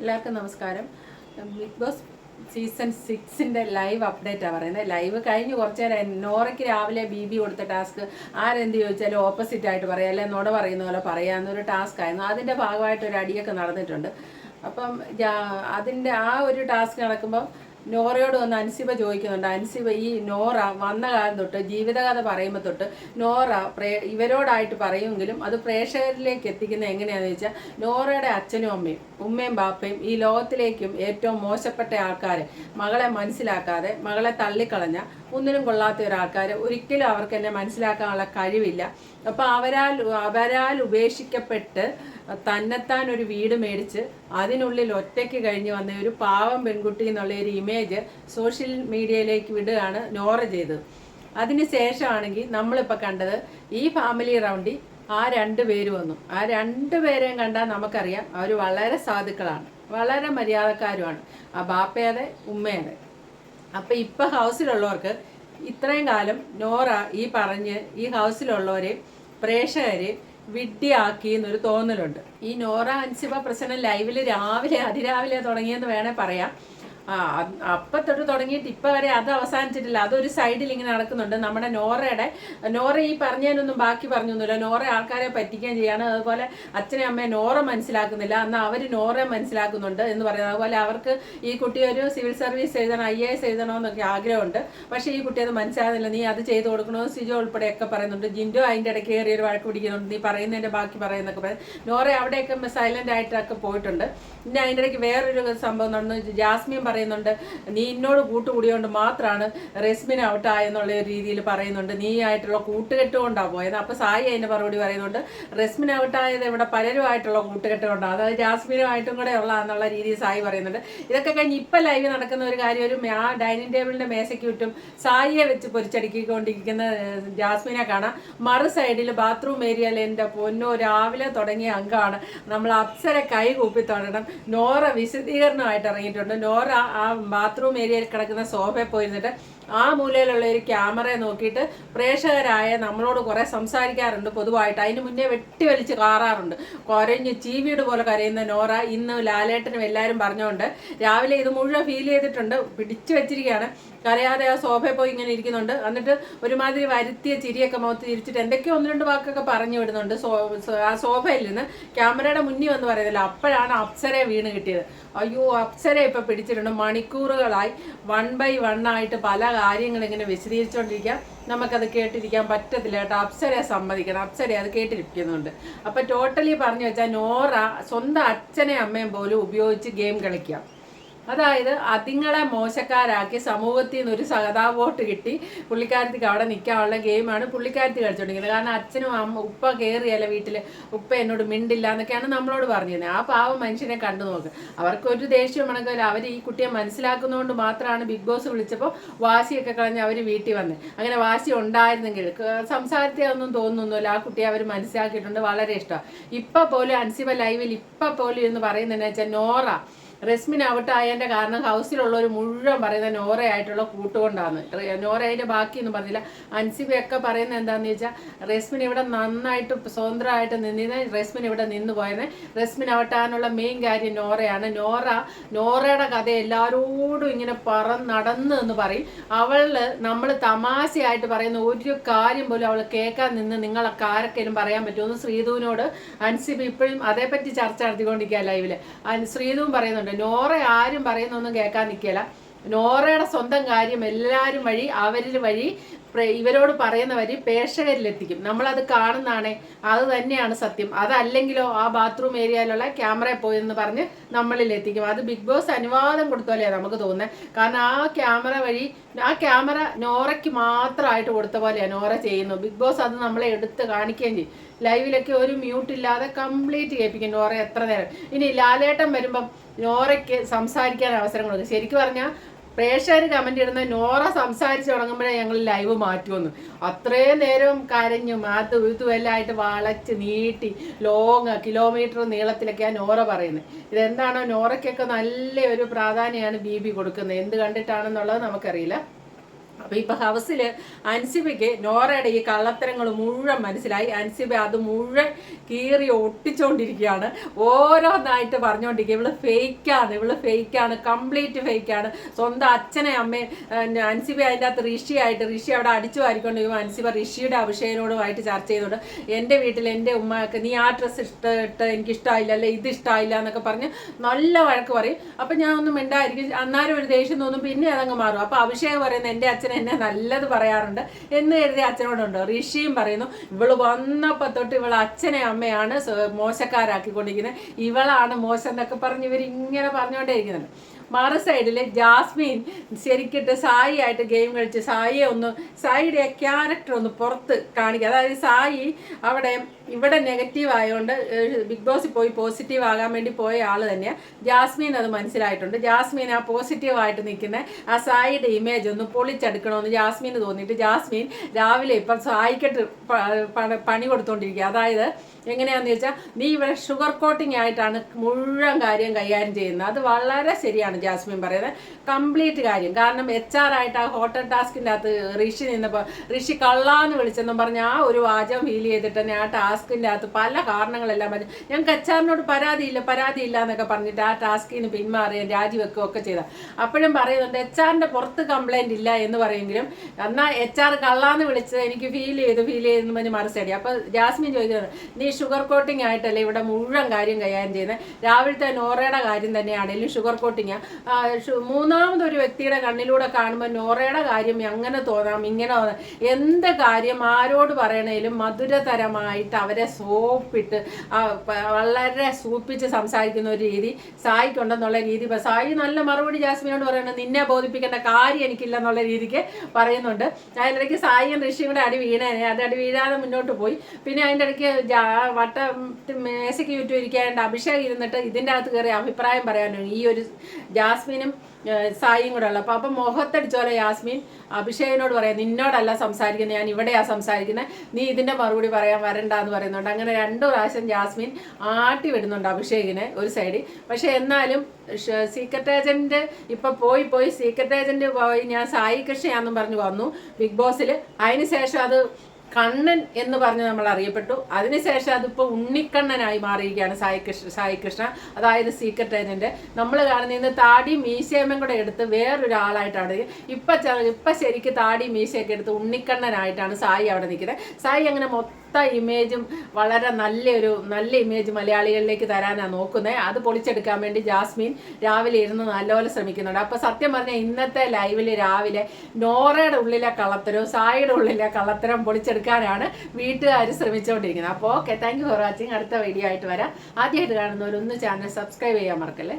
എല്ലാവർക്കും നമസ്കാരം. Big Boss season സിക്സിന്റെ ലൈവ് അപ്ഡേറ്റാണ് പറയുന്നത് ലൈവ് കഴിഞ്ഞ് കുറച്ച് നേരം നോറയ്ക്ക് രാവിലെ ബി ബി കൊടുത്ത ടാസ്ക് ആരെന്ത് ചോദിച്ചാലും ഓപ്പോസിറ്റ് ആയിട്ട് പറയാം. അല്ലെങ്കിൽ നോട പറയുന്ന പോലെ പറയാമെന്നൊരു ടാസ്ക് ആയിരുന്നു. അതിന്റെ ഭാഗമായിട്ട് ഒരു അടിയൊക്കെ നടന്നിട്ടുണ്ട്. അപ്പം അതിന്റെ ആ ഒരു ടാസ്ക് നടക്കുമ്പം നോറയോട് വന്ന് അൻസിബ ചോദിക്കുന്നുണ്ട്. അൻസിബ ഈ നോറ വന്ന കാലം തൊട്ട് ജീവിതകഥ പറയുമ്പോൾ തൊട്ട് നോറ പ്രേ ഇവരോടായിട്ട് പറയുമെങ്കിലും അത് പ്രേക്ഷകരിലേക്ക് എത്തിക്കുന്നത് എങ്ങനെയാണെന്ന് വെച്ചാൽ നോറയുടെ അച്ഛനും അമ്മയും ഉമ്മയും ബാപ്പയും ഈ ലോകത്തിലേക്കും ഏറ്റവും മോശപ്പെട്ട ആൾക്കാരെ മകളെ മനസ്സിലാക്കാതെ മകളെ തള്ളിക്കളഞ്ഞ ഒന്നിനും കൊള്ളാത്ത ഒരാൾക്കാർ ഒരിക്കലും അവർക്ക് എന്നെ മനസ്സിലാക്കാനുള്ള കഴിവില്ല. അപ്പോൾ അവരാൽ അവരാൽ ഉപേക്ഷിക്കപ്പെട്ട് തന്നെത്താൻ ഒരു വീട് മേടിച്ച് അതിനുള്ളിൽ ഒറ്റയ്ക്ക് കഴിഞ്ഞ് വന്ന ഒരു പാവം പെൺകുട്ടി എന്നുള്ള ഒരു ഇമേജ് സോഷ്യൽ മീഡിയയിലേക്ക് വിടുകയാണ് നോറ ചെയ്തത്. അതിന് ശേഷമാണെങ്കിൽ നമ്മളിപ്പോൾ കണ്ടത് ഈ ഫാമിലി റൗണ്ടിൽ ആ രണ്ട് പേര് വന്നു. ആ രണ്ട് പേരെയും കണ്ടാൽ നമുക്കറിയാം അവർ വളരെ സാധുക്കളാണ്. വളരെ മര്യാദക്കാരുമാണ്. ആ ബാപ്പയുടെ ഉമ്മയുടെ അപ്പം ഇപ്പം ഹൗസിലുള്ളവർക്ക് ഇത്രയും കാലം നോറ ഈ പറഞ്ഞ് ഈ ഹൗസിലുള്ളവരെ പ്രേക്ഷകരെ വിഡ്ഢിയാക്കി എന്നൊരു തോന്നലുണ്ട്. ഈ നോറ അൻസിബ പ്രശ്നം ലൈവിൽ രാവിലെ അതിരാവിലെ തുടങ്ങിയെന്ന് വേണേൽ പറയാം. അപ്പം തൊട്ട് തുടങ്ങിയിട്ട് ഇപ്പം വരെ അത് അവസാനിച്ചിട്ടില്ല. അതൊരു സൈഡിൽ ഇങ്ങനെ നടക്കുന്നുണ്ട്. നമ്മുടെ നോറയുടെ നോറ ഈ പറഞ്ഞതിനൊന്നും ബാക്കി പറഞ്ഞൊന്നുമില്ല. നോറ ആൾക്കാരെ പറ്റിക്കുകയും ചെയ്യാണ്. അതുപോലെ അച്ഛനെ അമ്മയെ നോറ മനസ്സിലാക്കുന്നില്ല. എന്നാൽ അവർ നോറെ മനസ്സിലാക്കുന്നുണ്ട് എന്ന് പറയുന്നത്. അതുപോലെ അവർക്ക് ഈ കുട്ടി ഒരു സിവിൽ സർവീസ് എഴുതണം ഐ എ എസ് എഴുതണമെന്നൊക്കെ ആഗ്രഹമുണ്ട്. പക്ഷേ ഈ കുട്ടി അത് മനസ്സിലാകുന്നില്ല. നീ അത് ചെയ്തു കൊടുക്കണമെന്ന് സിജോ ഉൾപ്പെടെയൊക്കെ പറയുന്നുണ്ട്. ജിൻഡോ അതിന്റെ ഇടയ്ക്ക് കയറി ഒരു വഴക്ക് പിടിക്കുന്നുണ്ട്. നീ പറയുന്നതിന്റെ ബാക്കി പറയുന്നൊക്കെ പറയുന്നത് നോറ അവിടെയൊക്കെ സൈലന്റ് ആയിട്ടൊക്കെ പോയിട്ടുണ്ട്. പിന്നെ അതിന്റെ ഇടയ്ക്ക് വേറൊരു സംഭവം നടന്നു. ജാസ്മിൻ പറയുന്നുണ്ട് നീ എന്നോട് കൂട്ടുകൂടിയോണ്ട് മാത്രമാണ് റെസ്മിൻ ഔട്ടായെന്നുള്ള രീതിയിൽ പറയുന്നുണ്ട്. നീ ആയിട്ടുള്ള കൂട്ടുകെട്ട് കൊണ്ടാണ് പോയത്. അപ്പോൾ സായി അതിന്റെ മറുപടി പറയുന്നുണ്ട് റെസ്മിൻ ഔട്ടായത് ഇവിടെ പലരുമായിട്ടുള്ള കൂട്ടുകെട്ട് കൊണ്ടാണ് അതായത് ജാസ്മിനുമായിട്ടും കൂടെ ഉള്ള എന്നുള്ള രീതിയിൽ സായി പറയുന്നുണ്ട്. ഇതൊക്കെ കഴിഞ്ഞ് ഇപ്പം ലൈവ് നടക്കുന്ന ഒരു കാര്യം ഒരു ആ ഡൈനിങ് ടേബിളിന്റെ മേശയ്ക്ക് ചുറ്റും സായിയെ വെച്ച് പൊരിച്ചടുക്കിക്കൊണ്ടിരിക്കുന്ന ജാസ്മിനെ കാണാം. മറു സൈഡിൽ ബാത്റൂം ഏരിയയിൽ എന്റെ പൊന്നോ രാവിലെ തുടങ്ങിയ അംഗമാണ്. നമ്മൾ അപ്സര കൈ കൂപ്പി തൊടണം. നോറ വിശദീകരണമായിട്ട് ഇറങ്ങിയിട്ടുണ്ട്. നോറ ബാത്റൂം ഏരിയയിൽ കിടക്കുന്ന സോഫയിൽ പോയിരുന്നിട്ട് ആ മൂലയിലുള്ള ഒരു ക്യാമറയെ നോക്കിയിട്ട് പ്രേക്ഷകരായ നമ്മളോട് കുറേ സംസാരിക്കാറുണ്ട് പൊതുവായിട്ട്. അതിന് മുന്നേ വെട്ടി വലിച്ച് കാറാറുണ്ട്. കുരഞ്ഞ് ചീവീട് പോലെ കരയുന്ന നോറ ഇന്ന് ലാലേട്ടനും എല്ലാവരും പറഞ്ഞുകൊണ്ട് രാവിലെ ഇത് മുഴുവൻ ഫീൽ ചെയ്തിട്ടുണ്ട്. പിടിച്ചു വെച്ചിരിക്കുകയാണ്. കരയാതെ ആ സോഫയിൽ പോയി ഇങ്ങനെ ഇരിക്കുന്നുണ്ട്. എന്നിട്ട് ഒരുമാതിരി വരുത്തിയ ചിരിയൊക്കെ മുഖത്ത് തിരിച്ചിട്ട് എന്തൊക്കെയോ ഒന്ന് രണ്ട് വാക്കൊക്കെ പറഞ്ഞു വിടുന്നുണ്ട്. സോ- ആ സോഫയിൽ നിന്ന് ക്യാമറയുടെ മുന്നിൽ വന്ന് പറയുന്നില്ല. അപ്പോഴാണ് അപ്സരയെ വീണ് കിട്ടിയത്. അയ്യോ അപ്സര ഇപ്പം പിടിച്ചിട്ടുണ്ട്. മണിക്കൂറുകളായി വൺ ബൈ വൺ ആയിട്ട് പല കാര്യങ്ങളും ഇങ്ങനെ വിശദീകരിച്ചുകൊണ്ടിരിക്കുക നമുക്കത് കേട്ടിരിക്കാൻ പറ്റത്തില്ല കേട്ടോ. അപ്സരയെ സമ്മതിക്കണം. അപ്സര അത് കേട്ടിരിക്കുന്നുണ്ട്. അപ്പം ടോട്ടലി പറഞ്ഞു വെച്ചാൽ നോറ സ്വന്തം അച്ഛനെ അമ്മയും പോലും ഉപയോഗിച്ച് ഗെയിം കളിക്കുക അതായത് അതിങ്ങളെ മോശക്കാരാക്കി സമൂഹത്തിൽ നിന്ന് ഒരു സഹതാ വോട്ട് കിട്ടി. പുള്ളിക്കാരത്തിക്ക് അവിടെ നിൽക്കാനുള്ള ഗെയിമാണ് പുള്ളിക്കാരത്തി കളിച്ചുകൊണ്ടിരിക്കുന്നത് കാരണം അച്ഛനും അമ്മ ഉപ്പ കയറിയല്ല വീട്ടിൽ ഉപ്പ എന്നോട് മിണ്ടില്ല എന്നൊക്കെയാണ് നമ്മളോട് പറഞ്ഞത് ആ പാവം മനുഷ്യനെ കണ്ടു നോക്ക്. അവർക്കൊരു ദേഷ്യം വേണമെങ്കിൽ അവർ ഈ കുട്ടിയെ മനസ്സിലാക്കുന്നതുകൊണ്ട് മാത്രമാണ് ബിഗ് ബോസ് വിളിച്ചപ്പോൾ വാശിയൊക്കെ കളഞ്ഞ് അവർ വീട്ടിൽ വന്നത് അങ്ങനെ വാശി ഉണ്ടായിരുന്നെങ്കിൽ സംസാരത്തെ ഒന്നും തോന്നുന്നില്ല ആ കുട്ടിയെ അവർ മനസ്സിലാക്കിയിട്ടുണ്ട്. വളരെ ഇഷ്ടമാണ് ഇപ്പം പോലും അൻസിബ ലൈവിൽ ഇപ്പം പോലും എന്ന് പറയുന്നതെന്ന് വെച്ചാൽ നോറ. റെസ്മിൻ ഔട്ട് ആയതിന്റെ കാരണം ഹൗസിലുള്ളവർ മുഴുവൻ പറയുന്ന നോറയായിട്ടുള്ള കൂട്ടുകൊണ്ടാണ് റെ- നോറ അതിന്റെ ബാക്കിയൊന്നും പറഞ്ഞില്ല. അൻസിബയൊക്കെ പറയുന്നത് എന്താന്ന് വെച്ചാൽ റെസ്മിൻ ഇവിടെ നന്നായിട്ട് സ്വതന്ത്രമായിട്ട് നിന്നിരുന്ന റെസ്മിൻ ഇവിടെ നിന്ന് പോയത് റെസ്മിൻ ഔട്ടാനുള്ള മെയിൻ കാര്യം നോറയാണ്. നോറ നോറയുടെ കഥ എല്ലാവരോടും ഇങ്ങനെ പറന്ന് നടന്നു എന്ന് പറയും. അവൾ നമ്മൾ തമാശയായിട്ട് പറയുന്ന ഒരു കാര്യം പോലും അവൾ കേൾക്കാൻ നിന്ന് നിങ്ങളൊക്കെ ആരൊക്കെയും പറയാൻ പറ്റുമെന്ന് ശ്രീധുവിനോട് അൻസിബ് ഇപ്പോഴും അതേപ്പറ്റി ചർച്ച നടത്തിക്കൊണ്ടിരിക്കുക ലൈവിൽ ശ്രീധുവും പറയുന്നുണ്ട് നോറ ആരും പറയുന്നൊന്നും കേൾക്കാൻ നിൽക്കില്ല നോറയുടെ സ്വന്തം കാര്യം എല്ലാവരും വഴി അവരിൽ വഴി ഇവരോട് പറയുന്ന വഴി പ്രേക്ഷകരിലെത്തിക്കും. നമ്മളത് കാണുന്നതാണേ അത് തന്നെയാണ് സത്യം. അതല്ലെങ്കിലോ ആ ബാത്റൂം ഏരിയയിലുള്ള ക്യാമറയിൽ പോയെന്ന് പറഞ്ഞ് നമ്മളിൽ എത്തിക്കും അത് ബിഗ് ബോസ് അനുവാദം കൊടുത്തോലെയാണ് നമുക്ക് തോന്നുന്നത് കാരണം ആ ക്യാമറ വഴി ആ ക്യാമറ നോറയ്ക്ക് മാത്രമായിട്ട് കൊടുത്ത പോലെയാണ് നോറ ചെയ്യുന്നു ബിഗ് ബോസ് അത് നമ്മളെ എടുത്ത് കാണിക്കുകയും ചെയ്യും. ലൈവിലൊക്കെ ഒരു മ്യൂട്ട് ഇല്ലാതെ കംപ്ലീറ്റ് കേൾപ്പിക്കും. നോറ എത്ര നേരം. ഇനി ലാലേട്ടൻ വരുമ്പം നോറയ്ക്ക് സംസാരിക്കാൻ അവസരം കൊടുക്കും ശരിക്കും പറഞ്ഞാൽ പ്രേക്ഷകർ കമന്റ് ഇടുന്ന നോറ സംസാരിച്ച് തുടങ്ങുമ്പോഴേ ഞങ്ങൾ ലൈവ് മാറ്റുമെന്ന് അത്രയും നേരം കരഞ്ഞു മാത്ത് ഇതും എല്ലാം ആയിട്ട് വളച്ച് നീട്ടി ലോങ് കിലോമീറ്റർ നീളത്തിലൊക്കെയാണ് നോറ പറയുന്നത് ഇതെന്താണോ? നോറയ്ക്കൊക്കെ നല്ല ഒരു പ്രാധാന്യമാണ് ബി ബി കൊടുക്കുന്നത്. എന്ത് കണ്ടിട്ടാണെന്നുള്ളത് നമുക്കറിയില്ല. അപ്പൊ ഇപ്പൊ ഹൗസിൽ അൻസിബയ്ക്ക് നോറയുടെ ഈ കള്ളത്തരങ്ങൾ മുഴുവൻ മനസ്സിലായി. അൻസിബ അത് മുഴുവൻ കീറി ഒട്ടിച്ചുകൊണ്ടിരിക്കുകയാണ് ഓരോന്നായിട്ട് പറഞ്ഞുകൊണ്ടിരിക്കുക ഇവൾ ഫേക്കാണ് ഇവൾ ഫേക്കാണ് കംപ്ലീറ്റ് ഫേക്കാണ്. സ്വന്തം അച്ഛനെ അമ്മയും അൻസിബ അതിന്റെ അകത്ത് ഋഷിയായിട്ട് ഋഷി അവിടെ അടിച്ചു വാരിക്കൊണ്ടിരിക്കുമ്പോൾ അൻസിബ ഋഷിയുടെ അഭിഷേകനോടുമായിട്ട് ചർച്ച ചെയ്തുകൊണ്ട് എന്റെ വീട്ടിൽ എന്റെ ഉമ്മക്ക് നീ ആ ഡ്രസ് ഇഷ്ടമിട്ട് എനിക്ക് ഇഷ്ടമായില്ല അല്ലെ ഇത് ഇഷ്ടമായില്ല എന്നൊക്കെ പറഞ്ഞ് നല്ല വഴക്ക് പറയും. അപ്പം ഞാൻ ഒന്നും മിണ്ടായിരിക്കും അന്നാരും ഒരു ദേഷ്യം തോന്നും പിന്നെ അതങ്ങ് മാറും. അപ്പോൾ അഭിഷേക് പറയുന്നത് എന്റെ അച്ഛൻ എന്നെ നല്ലത് പറയാറുണ്ട്. എന്ന് കരുതി അച്ഛനോടുണ്ടോ? ഋഷിയും പറയുന്നു ഇവൾ വന്നപ്പോൾ തൊട്ട് ഇവളെ അച്ഛനെ അമ്മയാണ് മോശക്കാരാക്കിക്കൊണ്ടിരിക്കുന്നത്. ഇവളാണ് മോശം എന്നൊക്കെ പറഞ്ഞ് ഇവരിങ്ങനെ പറഞ്ഞുകൊണ്ടേ ഇരിക്കുന്നുണ്ട് മറു സൈഡിൽ ജാസ്മിൻ ശരിക്കിട്ട് സായി ആയിട്ട് ഗെയിം കളിച്ച് സായിയെ ഒന്ന് സായിയുടെ ക്യാരക്ടർ ഒന്ന് പുറത്ത് കാണിക്കുക. അതായത് സായി അവിടെ ഇവിടെ നെഗറ്റീവ് ആയതുകൊണ്ട് ബിഗ് ബോസിൽ പോയി പോസിറ്റീവ് ആകാൻ വേണ്ടി പോയ ആൾ തന്നെയാണ് ജാസ്മിൻ അത് മനസ്സിലായിട്ടുണ്ട്. ജാസ്മിൻ ആ പോസിറ്റീവ് ആയിട്ട് നിൽക്കുന്ന ആ സായിയുടെ ഇമേജ് ഒന്ന് പൊളിച്ചെടുക്കണമെന്ന് ജാസ്മിന് തോന്നിയിട്ട് ജാസ്മിൻ രാവിലെ ഇപ്പം സായിക്കട്ട് പണി കൊടുത്തോണ്ടിരിക്കുക. അതായത് എങ്ങനെയാന്ന് ചോദിച്ചാൽ നീ ഇവിടെ ഷുഗർ കോട്ടിംഗ് ആയിട്ടാണ് മുഴുവൻ കാര്യം കൈകാര്യം ചെയ്യുന്നത്. അത് വളരെ ശരിയാണ് ജാസ്മിൻ പറയുന്നത്. കംപ്ലീറ്റ് കാര്യം. കാരണം എച്ച് ആർ ആയിട്ട് ആ ഹോട്ടൽ ടാസ്കിന്റെ അകത്ത് ഋഷി നിന്നപ്പോൾ ഋഷി കള്ളാന്ന് വിളിച്ചെന്നും പറഞ്ഞ് ആ ഒരു വാചകം ഫീൽ ചെയ്തിട്ട് തന്നെ ആ ടാസ്കിന്റെ അകത്ത് പല കാരണങ്ങളെല്ലാം പറഞ്ഞു ഞങ്ങൾക്ക് എച്ച് ആറിനോട് പരാതിയില്ല പരാതിയില്ല എന്നൊക്കെ പറഞ്ഞിട്ട് ആ ടാസ്കിൽ നിന്ന് പിന്മാറുകയും രാജിവെക്കുകയും ഒക്കെ ചെയ്ത. അപ്പോഴും പറയുന്നുണ്ട് എച്ച് ആറിന്റെ പുറത്ത് കംപ്ലൈന്റ് ഇല്ല എന്ന് പറയുമെങ്കിലും എന്നാൽ എച്ച് ആർ കള്ളാന്ന് വിളിച്ചത് എനിക്ക് ഫീൽ ചെയ്തു ഫീൽ ചെയ്തെന്ന് പറഞ്ഞ് മറിച്ചടി അപ്പോൾ ജാസ്മിൻ ചോദിക്കുന്നത് നീ ഷുഗർ കോട്ടിംഗ് ആയിട്ടല്ലേ ഇവിടെ മുഴുവൻ കാര്യം കൈകാര്യം ചെയ്യുന്നത് രാവിലത്തെ നോറയുടെ കാര്യം തന്നെയാണെങ്കിലും ഷുഗർ കോട്ടിങ് മൂന്നാമതൊരു വ്യക്തിയുടെ കണ്ണിലൂടെ കാണുമ്പോൾ നോറയുടെ കാര്യം അങ്ങനെ തോന്നാം? ഇങ്ങനെ എന്ത് കാര്യം ആരോട് പറയണേലും മധുരതരമായിട്ട് അവരെ സോപ്പിട്ട് വളരെ സൂപ്പിച്ച് സംസാരിക്കുന്ന ഒരു രീതി സായിക്കുണ്ടെന്നുള്ള രീതി ഇപ്പം സായി നല്ല മറുപടി ജാസ്മിനോട് പറയുന്നത് നിന്നെ ബോധിപ്പിക്കേണ്ട കാര്യം എനിക്കില്ല എന്നുള്ള രീതിക്ക് പറയുന്നുണ്ട്. അതിനിടയ്ക്ക് സായിയും ഋഷിയും കൂടെ അടി വീണേനെ. അത് അടി വീഴാതെ മുന്നോട്ട് പോയി. പിന്നെ അതിന്റെ ഇടയ്ക്ക് വട്ട മേശയ്ക്ക് ചുറ്റും ഇരിക്കാണ്ട് അഭിഷേക് ഇരുന്നിട്ട് ഇതിന്റെ അകത്ത് കയറി അഭിപ്രായം പറയാനും ഈ ഒരു ജാസ്മിനും സായിയും കൂടെ ഉള്ളത് അപ്പം അപ്പം മുഖത്തടിച്ചോലെ യാസ്മിൻ അഭിഷേകിനോട് പറയാം നിന്നോടല്ല സംസാരിക്കുന്നത് ഞാൻ ഇവിടെയാ സംസാരിക്കുന്നത് നീ ഇതിന്റെ മറുപടി പറയാൻ വരണ്ട എന്ന് പറയുന്നുണ്ട്. അങ്ങനെ രണ്ടു പ്രാവശ്യം ജാസ്മിൻ ആട്ടി വിടുന്നുണ്ട് അഭിഷേകിനെ ഒരു സൈഡിൽ പക്ഷേ എന്നാലും സീക്രട്ട് ഏജന്റ് ഇപ്പം പോയി പോയി സീക്രട്ട് ഏജന്റ് പോയി ഞാൻ സായി കൃഷ്ണയാന്നും പറഞ്ഞു വന്നു. ബിഗ് ബോസിൽ അതിന് ശേഷം അത് കണ്ണൻ എന്ന് പറഞ്ഞ് നമ്മൾ അറിയപ്പെട്ടു. അതിനുശേഷം അതിപ്പോൾ ഉണ്ണിക്കണ്ണനായി മാറിയിരിക്കുകയാണ് സായി കൃഷ്ണ സായി കൃഷ്ണ. അതായത് സീക്രട്ട് ഏജന്റ് നമ്മൾ കാണുന്ന ഇന്ന് താടി മീശേമയും കൂടെ എടുത്ത് വേറൊരാളായിട്ടാണ്. ഇപ്പം ഇപ്പം ശരിക്ക് താടി മീശയൊക്കെ എടുത്ത് ഉണ്ണിക്കണ്ണനായിട്ടാണ് സായി അവിടെ നിൽക്കുന്നത്. സായി അങ്ങനെ മൊത്തം ഇമേജും വളരെ നല്ലൊരു നല്ല ഇമേജ് മലയാളികളിലേക്ക് തരാനാണ് നോക്കുന്നത് അത് പൊളിച്ചെടുക്കാൻ വേണ്ടി ജാസ്മിൻ രാവിലെ ഇരുന്ന് നല്ലപോലെ ശ്രമിക്കുന്നുണ്ട്. അപ്പോൾ സത്യം പറഞ്ഞാൽ ഇന്നത്തെ ലൈവിൽ രാവിലെ നോറയുടെ ഉള്ളിലെ കള്ളത്തരവും സായിയുടെ ഉള്ളിലെ കള്ളത്തരം പൊളിച്ചെടുക്കാനാണ് വീട്ടുകാർ ശ്രമിച്ചുകൊണ്ടിരിക്കുന്നത് അപ്പോൾ okay thank you for watching അടുത്ത വീഡിയോ ആയിട്ട് വരാം. ആദ്യമായിട്ട് കാണുന്നവരൊന്ന് ചാനൽ സബ്സ്ക്രൈബ് ചെയ്യാൻ മറക്കല്ലേ?